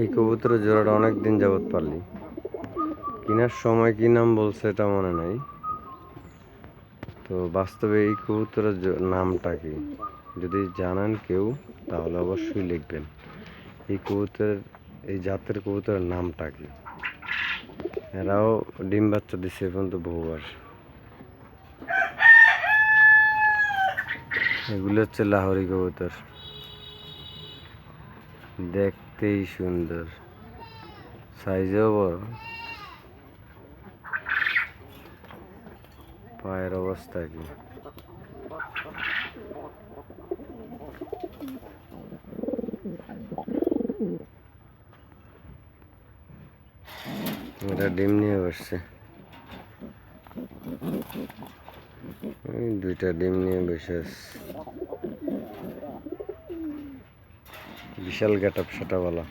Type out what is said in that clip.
এই কবুতরের জোড়াটা অনেক দিন যাবত পারলি। কেনার সময় কি নাম বলছে এটা মনে নাই। তো বাস্তবে এই কবুতরের নামটা কি? যদি জানান কেউ, তাহলে অবশ্যই লিখবেন। এই কবুতরের এই জাতের কবুতরের নামটা কি? এরাও ডিম বাচ্চা দিচ্ছে এখন তো বহুবার। এগুলো হচ্ছে লাহোরি কবুতর। দেখতেই সুন্দর সাইজেও বড় পায়ের অবস্থা কি এটা ডিম নিয়ে বসছে এই দুইটা ডিম নিয়ে বসে আছে বিশাল গেট আপ সেটা বলা।